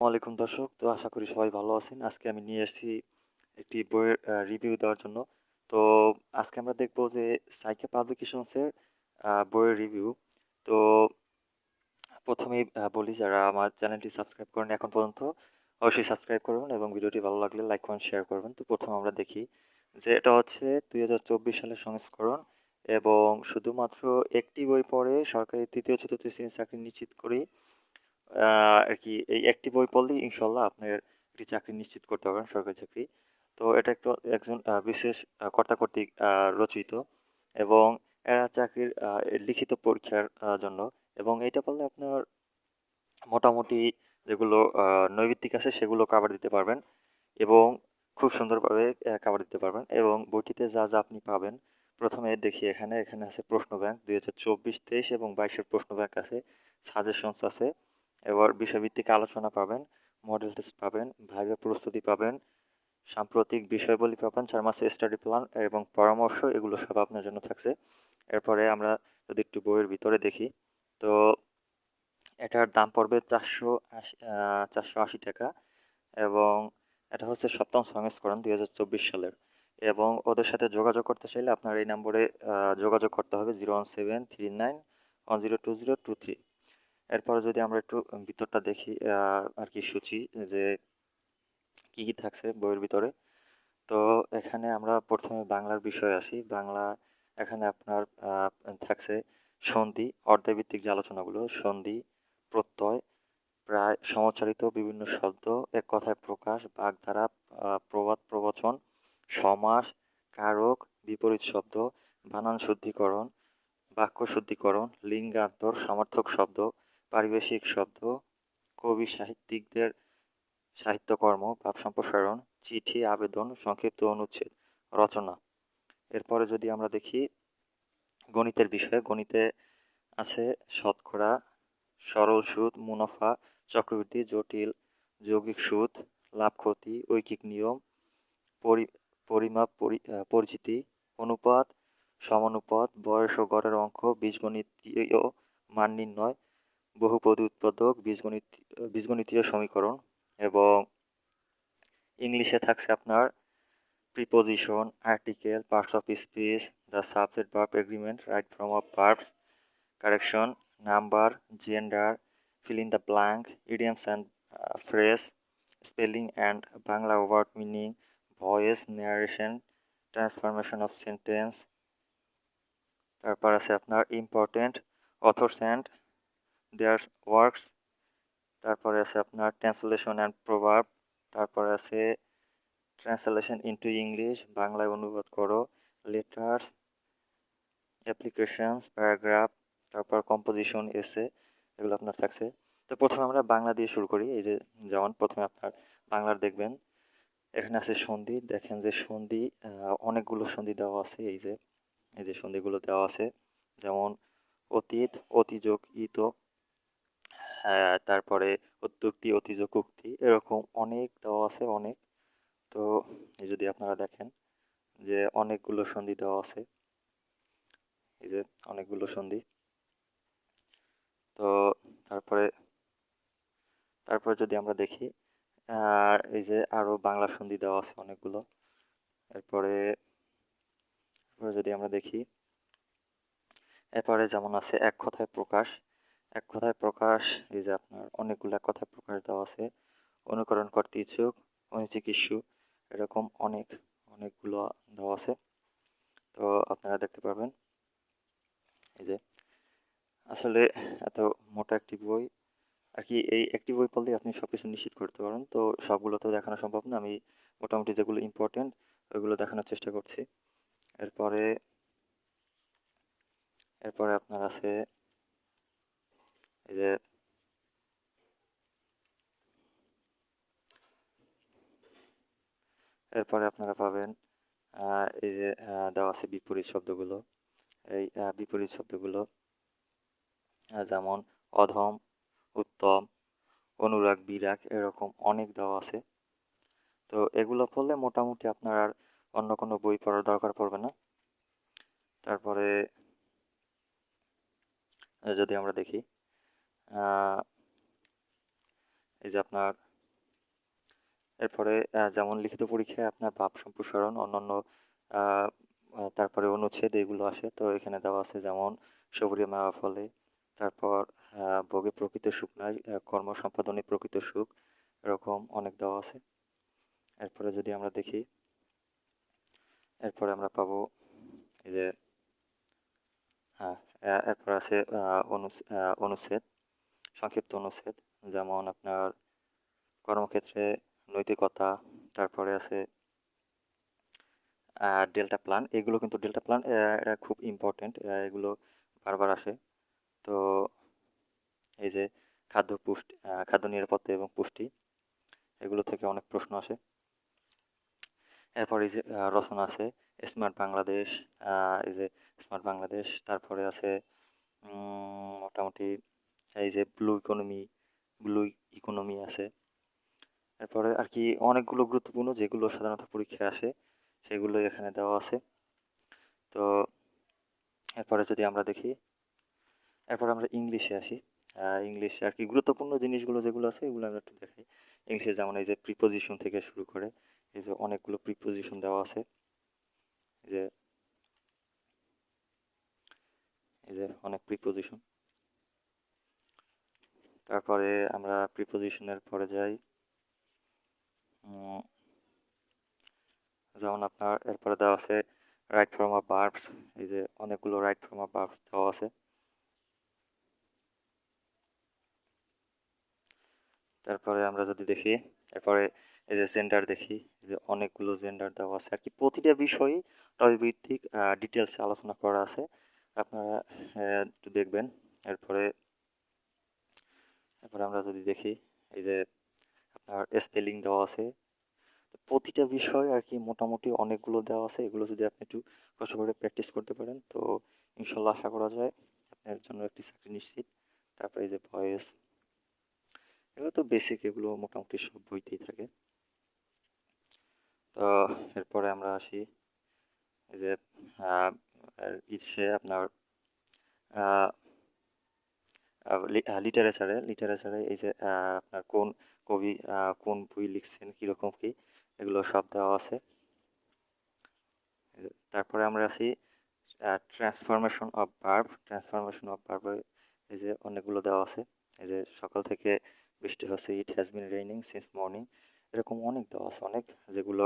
ওয়ালাইকুম দর্শক। তো আশা করি সবাই ভালো আছেন। আজকে আমি নিয়ে এসেছি একটি বইয়ের রিভিউ দেওয়ার জন্য। তো আজকে আমরা দেখব যে সাইকে পাবলিকেশনসের বইয়ের রিভিউ তো প্রথমেই বলি যারা আমার চ্যানেলটি সাবস্ক্রাইব করেন এখন পর্যন্ত অবশ্যই সাবস্ক্রাইব করবেন এবং ভিডিওটি ভালো লাগলে লাইক কমেন্ট শেয়ার করবেন। তো প্রথম আমরা দেখি যে এটা হচ্ছে দুই হাজার চব্বিশ সালের সংস্করণ এবং শুধুমাত্র একটি বই পড়ে সরকারি তৃতীয় চতুর্থ শ্রেণির চাকরি নিশ্চিত আহ, আর কি, এই একটি বই পড়লেই ইনশাল্লাহ আপনার একটি চাকরি নিশ্চিত করতে পারবেন, সরকারি চাকরি। তো এটা একটু একজন বিশেষ কর্তা কর্তৃক রচিত এবং এরা চাকরির লিখিত পরীক্ষার জন্য এবং এটা পড়লে আপনার মোটামুটি যেগুলো নৈবিত্তিক আছে সেগুলো কাভার দিতে পারবেন এবং খুব সুন্দরভাবে কাভার দিতে পারবেন এবং বইটিতে যা যা আপনি পাবেন, প্রথমে দেখি এখানে এখানে আছে প্রশ্ন ব্যাংক দুই হাজার চব্বিশ তেইশ এবং বাইশের প্রশ্ন ব্যাংক আছে, সাজেশনস আছে। এবার বিষয়ভিত্তিক আলোচনা পাবেন মডেল টেস্ট পাবেন ভাইভে প্রস্তুতি পাবেন, সাম্প্রতিক বিষয়বলি পাবেন, চার মাসে স্টাডি প্ল্যান এবং পরামর্শ, এগুলো সব আপনার জন্য থাকছে। এরপরে আমরা যদি একটু বইয়ের ভিতরে দেখি, তো এটার দাম পড়বে চারশো আশি চারশো আশি টাকা এবং এটা হচ্ছে সপ্তম সংস্করণ দুই হাজার চব্বিশ সালের এবং ওদের সাথে যোগাযোগ করতে চাইলে আপনার এই নম্বরে যোগাযোগ করতে হবে zero one seven three nine one zero two zero two three. এরপরে যদি আমরা একটু ভিতরটা দেখি আর কি সূচি, যে কী কী থাকছে বইয়ের ভিতরে। তো এখানে আমরা প্রথমে বাংলার বিষয়ে আসি। বাংলা এখানে আপনার থাকছে সন্ধি অর্ধভিত্তিক যে আলোচনাগুলো, সন্ধি, প্রত্যয়, প্রায় সমচারিত বিভিন্ন শব্দ, এক কথায় প্রকাশ, বাগধারা প্রবাদ, প্রবচন, সমাস, কারক, বিপরীত শব্দ, বানান শুদ্ধিকরণ, বাক্য শুদ্ধিকরণ, লিঙ্গান্তর, সমার্থক শব্দ পারিবেশিক শব্দ, কবি সাহিত্যিকদের সাহিত্যকর্ম, ভাব সম্প্রসারণ, চিঠি, আবেদন, সংক্ষিপ্ত অনুচ্ছেদ, রচনা। এরপরে যদি আমরা দেখি, গণিতের বিষয়ে, গণিতে আছে শতকরা, সরল সুদ, মুনাফা, চক্রবৃদ্ধি, জটিল, যৌগিক সুদ, লাভ ক্ষতি, ঐকিক নিয়ম, পরি, পরিমাপ, পরি পরিচিতি, অনুপাত, সমানুপাত, বয়স ও গড়ের অঙ্ক, বীজগণিতীয় মান নির্ণয় বহুপদী উৎপাদক বীজগণিত বীজগণিতীয় সমীকরণ এবং ইংলিশে থাকছে আপনার preposition article parts of speech the subject verb agreement right form of verbs correction number gender in the blank idioms and uh, phrase spelling and bangla word meaning voice narration transformation of sentence তারপর আছে আপনার important authors and their works তারপরে আছে আপনার translation and প্রভাব তারপরে আছে translation into English বাংলায় অনুবাদ করো লেটার্স অ্যাপ্লিকেশনস প্যারাগ্রাফ তারপর কম্পোজিশন এসে এগুলো আপনার থাকছে। তো প্রথমে আমরা বাংলা দিয়ে শুরু করি এই যে যেমন প্রথমে আপনার বাংলার দেখবেন এখানে আছে সন্ধি দেখেন যে সন্ধি অনেকগুলো সন্ধি দেওয়া আছে এই যে এই যে সন্ধিগুলো দেওয়া আছে যেমন অতীত অতিযোগ ইত হ্যাঁ, তারপরে অত্যুক্তি অতিযোগ উক্তি এরকম অনেক দেওয়া আছে, অনেক। তো যদি আপনারা দেখেন যে অনেকগুলো সন্ধি দেওয়া আছে। এই যে অনেকগুলো সন্ধি। তো তারপরে তারপরে যদি আমরা দেখি এই যে আরও বাংলা সন্ধি দেওয়া আছে অনেকগুলো। এরপরে যদি আমরা দেখি, এরপরে যেমন আছে, এক কথায় প্রকাশ। এক কথায় প্রকাশ, এই যে আপনার অনেকগুলো এক কথায় প্রকাশ দেওয়া আছে, অনুকরণ করতে ইচ্ছুক অনিচিকিৎসু এরকম অনেক, অনেকগুলো দেওয়া আছে। তো আপনারা দেখতে পারবেন, এই যে, আসলে এত মোটা একটি বই, আর কি এই একটি বই পড়লেই আপনি সব কিছু নিশ্চিত করতে পারেন, তো সবগুলো তো দেখানো সম্ভব না, আমি মোটামুটি যেগুলো ইম্পর্টেন্ট ওইগুলো দেখানোর চেষ্টা করছি। এরপরে এরপরে আপনার আছে যে এরপরে আপনারা পাবেন এই যে দেওয়া আছে বিপরীত শব্দগুলো। এই বিপরীত শব্দগুলো যেমন অধম, উত্তম, অনুরাগ, বিরাগ এরকম অনেক দেওয়া আছে। তো এগুলো পড়লে মোটামুটি আপনার আর অন্য কোনো বই পড়ার দরকার পড়বে না। তারপরে যদি আমরা দেখি এই যে আপনার এরপরে যেমন লিখিত পরীক্ষায় আপনার ভাব সম্প্রসারণ অন্যান্য তারপরে অনুচ্ছেদ এগুলো আসে। তো এখানে দেওয়া আছে যেমন সবুরে মাওয়া ফলে তারপর ভোগে প্রকৃত সুখ আহ, কর্ম সম্পাদনে প্রকৃত সুখ এরকম অনেক দেওয়া আছে। এরপরে যদি আমরা দেখি এরপরে আমরা পাবো এই যে হ্যাঁ এরপর আছে অনুচ্ছেদ। সংক্ষিপ্ত অনুচ্ছেদ, যেমন আপনার কর্মক্ষেত্রে নৈতিকতা, তারপরে আছে ডেল্টা প্ল্যান এগুলো কিন্তু ডেল্টা প্ল্যান এটা খুব ইম্পর্টেন্ট এগুলো বারবার আসে। তো এই যে খাদ্য পুষ্টি খাদ্য নিরাপত্তা এবং পুষ্টি, এগুলো থেকে অনেক প্রশ্ন আসে। এরপর এই যে রচনা আছে স্মার্ট বাংলাদেশ এই যে স্মার্ট বাংলাদেশ তারপরে আছে মোটামুটি এই যে ব্লু ইকোনমি ব্লু ইকোনমি আছে। এরপরে আর কি অনেকগুলো গুরুত্বপূর্ণ যেগুলো সাধারণত পরীক্ষায় আসে সেগুলো এখানে দেওয়া আছে। তো এরপরে যদি আমরা দেখি, এরপর আমরা ইংলিশে আসি। ইংলিশে আর কি গুরুত্বপূর্ণ জিনিসগুলো যেগুলো আছে, এগুলো আমরা একটু দেখাই। ইংলিশে যেমন এই যে প্রিপোজিশন থেকে শুরু করে, এই যে অনেকগুলো প্রিপোজিশন দেওয়া আছে। এই যে এই যে অনেক প্রিপোজিশন তারপরে আমরা প্রিপোজিশনের পরে যাই। যেমন আপনার এরপরে দেওয়া আছে রাইট ফর্ম আ বার্বস এই যে অনেকগুলো রাইট ফর্ম আ বার্বস দেওয়া আছে। তারপরে আমরা যদি দেখি, এরপরে এই যে জেন্ডার দেখি যে অনেকগুলো জেন্ডার দেওয়া আছে। আর কি প্রতিটা বিষয়ই টপিক ভিত্তিক ডিটেলসে আলোচনা করা আছে। আপনারা একটু দেখবেন। এরপরে এরপরে আমরা যদি দেখি, এই যে আপনার স্পেলিং দেওয়া আছে প্রতিটা বিষয় আর কি মোটামুটি অনেকগুলো দেওয়া আছে। এগুলো যদি আপনি একটু কষ্ট করে প্র্যাকটিস করতে পারেন, তো ইনশাল্লাহ আশা করা যায় আপনার জন্য একটি চাকরি নিশ্চিত। তারপরে এই যে ভয়েস এগুলো তো বেসিক এগুলো মোটামুটি সব বইতেই থাকে। তো এরপরে আমরা আসি, এই যে ইসে আপনার লিটারেচারে লিটারেচারে এই যে আপনার কোন কবি কোন বই লিখছেন, কীরকম কী, এগুলো সব দেওয়া আছে। তারপরে আমরা আসি transformation of verb transformation of verb এই যে অনেকগুলো দেওয়া আছে। এই যে সকাল থেকে বৃষ্টি হচ্ছে it has been raining since morning এরকম অনেক দেওয়া আছে, অনেক যেগুলো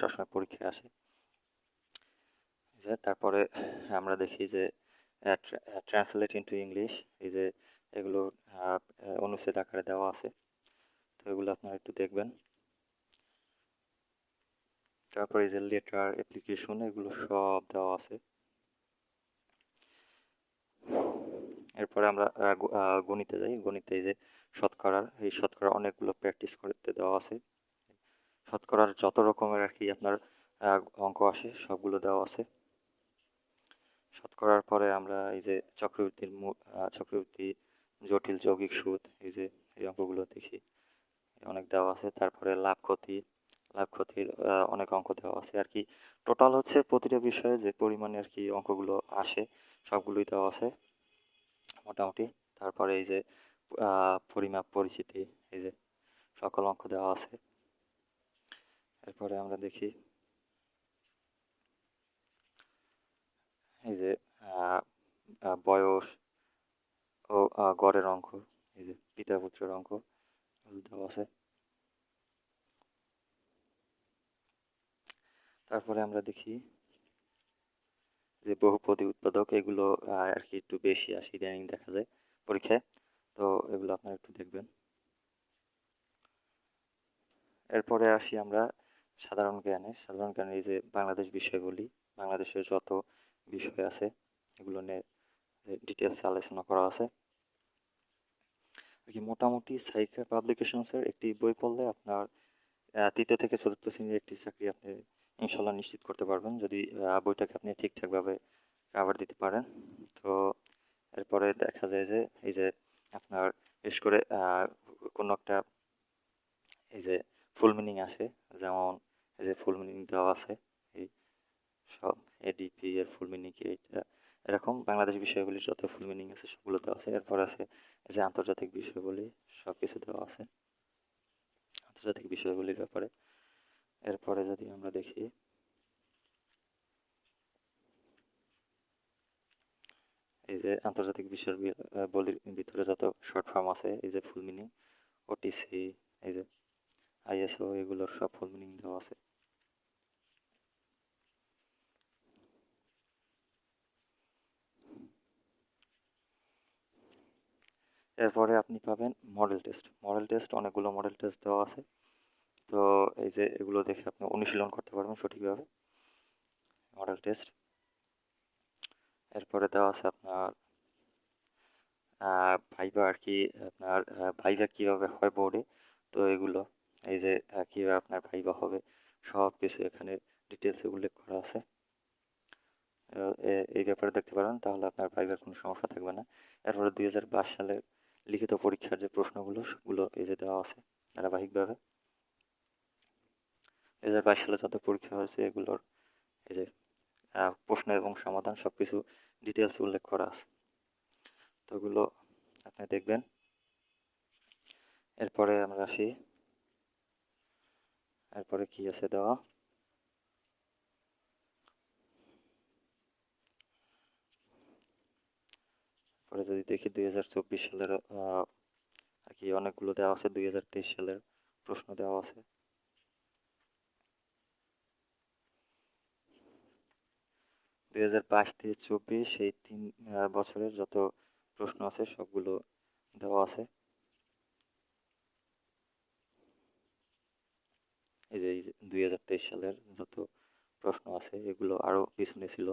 সবসময় পরীক্ষায় আসে। যে তারপরে আমরা দেখি যে ট্রান্সলেট ইন্টু ইংলিশ এই যে এগুলো আহ, অনুচ্ছেদ আকারে দেওয়া আছে। তো এগুলো আপনারা একটু দেখবেন। তারপরে এই যে লেটার অ্যাপ্লিকেশন এগুলো সব দেওয়া আছে। এরপরে আমরা গ- আহ, গণিতে যাই। গণিতে এই যে শতকরার এই শতকরা অনেকগুলো প্র্যাকটিস করতে দেওয়া আছে। শতকরার যত রকমের আর কি আপনার অঙ্ক আসে সবগুলো দেওয়া আছে। শতকরার পরে আমরা এই যে চক্রবৃদ্ধির চক্রবৃদ্ধি জটিল যৌগিক সুদ, এই যে, এই অঙ্কগুলো দেখি। অনেক দেওয়া আছে, তারপরে লাভ ক্ষতি, লাভ ক্ষতির অনেক অঙ্ক দেওয়া আছে আর কি। টোটাল হচ্ছে প্রতিটা বিষয়ে যে পরিমাণে আর কি অঙ্কগুলো আসে, সবগুলোই দেওয়া আছে, মোটামুটি। তারপরে এই যে পরিমাপ পরিচিতি, এই যে, সকল অঙ্ক দেওয়া আছে। এরপরে আমরা দেখি এই যে বয়স ও গড়ের অঙ্ক, এই যে পিতা পুত্রের অঙ্ক দেওয়া আছে। তারপরে আমরা দেখি যে বহুপদী উৎপাদক, এগুলো আর কি একটু বেশি আসে, ইদানিং দেখা যায় পরীক্ষায়। তো এগুলো আপনারা একটু দেখবেন। এরপরে আসি আমরা সাধারণ জ্ঞানে। সাধারণ জ্ঞানে এই যে বাংলাদেশ বিষয়গুলি, বাংলাদেশের যত বিষয় আছে, এগুলো নিয়ে ডিটেলসে আলোচনা করা আছে। আর কি মোটামুটি সাইকা পাবলিকেশনসের একটি বই পড়লে আপনার তৃতীয় থেকে চতুর্থ শ্রেণির একটি চাকরি আপনি ইনশাল্লাহ নিশ্চিত করতে পারবেন, যদি বইটাকে আপনি ঠিকঠাকভাবে কাভার দিতে পারেন। তো এরপরে দেখা যায় যে, এই যে আপনার বিশেষ করে কোনো একটা এই যে ফুল মিনিং আসে, যেমন এই যে ফুল মিনিং দেওয়া আছে সব এডিপি এর ফুল মিনিং কি এটা? এরকম বাংলাদেশ বিষয়গুলির যত ফুল মিনিং আছে সবগুলো দেওয়া আছে। এরপর আছে যে আন্তর্জাতিক বিষয়গুলি সব কিছু দেওয়া আছে আন্তর্জাতিক বিষয়গুলির ব্যাপারে। এরপরে যদি আমরা দেখি, এই যে আন্তর্জাতিক বিষয়ের বলির ভিতরে যত শর্ট ফর্ম আছে, এই যে ফুল মিনিং ওটিসি এই যে আইএসও এগুলোর সব ফুল মিনিং দেওয়া আছে। এরপরে আপনি পাবেন মডেল টেস্ট মডেল টেস্ট অনেকগুলো মডেল টেস্ট দেওয়া আছে। তো এই যে এগুলো দেখে আপনি অনুশীলন করতে পারবেন সঠিকভাবে। মডেল টেস্ট এরপরে দেওয়া আছে আপনার ভাইবা আর কি, আপনার ভাইবা কীভাবে হয় বোর্ডে তো এগুলো, এই যে কীভাবে আপনার ভাইবা হবে সব কিছু এখানে ডিটেলসে উল্লেখ করা আছে। এই ব্যাপারে দেখতে পারেন, তাহলে আপনার ভাইবার কোনো সমস্যা থাকবে না। এরপরে দুই হাজার বাইশ সালের লিখিত পরীক্ষার যে প্রশ্নগুলো সবগুলো এই দেওয়া আছে ধারাবাহিকভাবে। দুই হাজার বাইশ সালে যত পরীক্ষা হয়েছে, এগুলোর এই যে প্রশ্ন এবং সমাধান সব কিছু ডিটেলস উল্লেখ করা আছে। তো ওগুলো আপনি দেখবেন। এরপরে আমরা আসি। এরপরে কি আছে দেওয়া? পরে যদি দেখি দুই হাজার চব্বিশ সালের আর কি অনেকগুলো দেওয়া আছে, দুই হাজার তেইশ সালের প্রশ্ন দেওয়া আছে। দুই হাজার বাইশ থেকে চব্বিশ, এই তিন বছরের যত প্রশ্ন আছে, সবগুলো দেওয়া আছে। এই যে দুই হাজার তেইশ সালের যত প্রশ্ন আছে, এগুলো আরও পিছনে ছিল।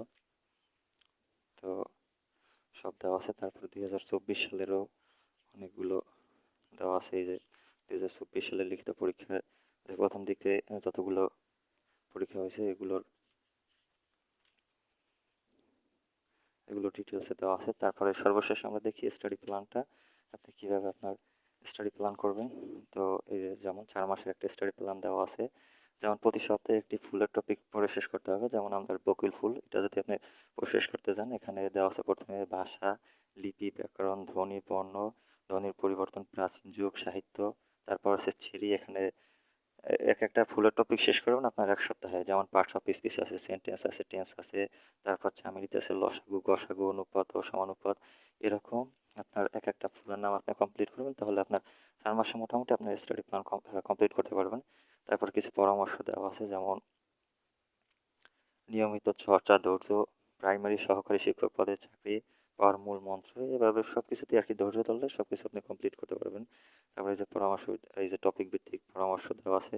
তো সব দেওয়া আছে। তারপরে দুই হাজার চব্বিশ সালেরও অনেকগুলো দেওয়া আছে। এই যে দুই হাজার চব্বিশ সালের লিখিত পরীক্ষা, যে প্রথম দিকে যতগুলো পরীক্ষা হয়েছে, এগুলোর এগুলো ডিটেলসে দেওয়া আছে। তারপরে সর্বশেষ আমরা দেখি স্টাডি প্ল্যানটা আপনি কীভাবে আপনার স্টাডি প্ল্যান করবেন? তো এই যেমন চার মাসের একটা স্টাডি প্ল্যান দেওয়া আছে। যেমন প্রতি সপ্তাহে একটি ফুলের টপিক পড়ে শেষ করতে হবে, যেমন আমাদের বকুল ফুল, এটা যদি আপনি শেষ করতে যান, এখানে দেওয়া আছে প্রথমে ভাষা, লিপি, ব্যাকরণ, ধ্বনি, বর্ণ, ধ্বনির পরিবর্তন, প্রাচীন যুগ, সাহিত্য, তারপর আছে ছেড়ি, এখানে এক একটা ফুলের টপিক শেষ করবেন আপনার এক সপ্তাহে, যেমন পার্টস অফ স্পিচ আছে সেন্টেন্স আছে টেন্স আছে, তারপর চামিলিতে আছে লসাগু, গসাগু, অনুপাত ও সমানুপাত, এরকম আপনার এক একটা ফুলের নাম আপনি কমপ্লিট করবেন, তাহলে আপনার চার মাসে মোটামুটি আপনার স্টাডি প্ল্যান কমপ্লিট করতে পারবেন। তারপর কিছু পরামর্শ দেওয়া আছে, যেমন নিয়মিত চর্চা, ধৈর্য প্রাইমারি সহকারী শিক্ষক পদে চাকরি পাওয়ার মূল মন্ত্র, এভাবে সব কিছুতে আর কি ধৈর্য ধরলে সব কিছু আপনি কমপ্লিট করতে পারবেন। তারপরে এই যে পরামর্শ, এই যে টপিক ভিত্তিক পরামর্শ দেওয়া আছে,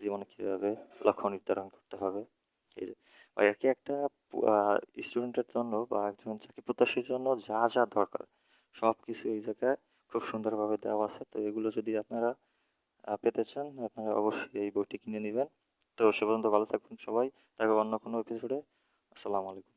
জীবনে কীভাবে লক্ষ্য নির্ধারণ করতে হবে, এই যে আর কি একটা স্টুডেন্টের জন্য বা একজন চাকরি প্রত্যাশীর জন্য যা যা দরকার সব কিছু এই জায়গায় খুব সুন্দরভাবে দেওয়া আছে। তো এগুলো যদি আপনারা পেতে চান আপনারা অবশ্যই এই বইটি কিনে নেবেন। তো সে পর্যন্ত ভালো থাকবেন সবাই। তারপর অন্য কোনো এপিসোডে আসসালামু আলাইকুম।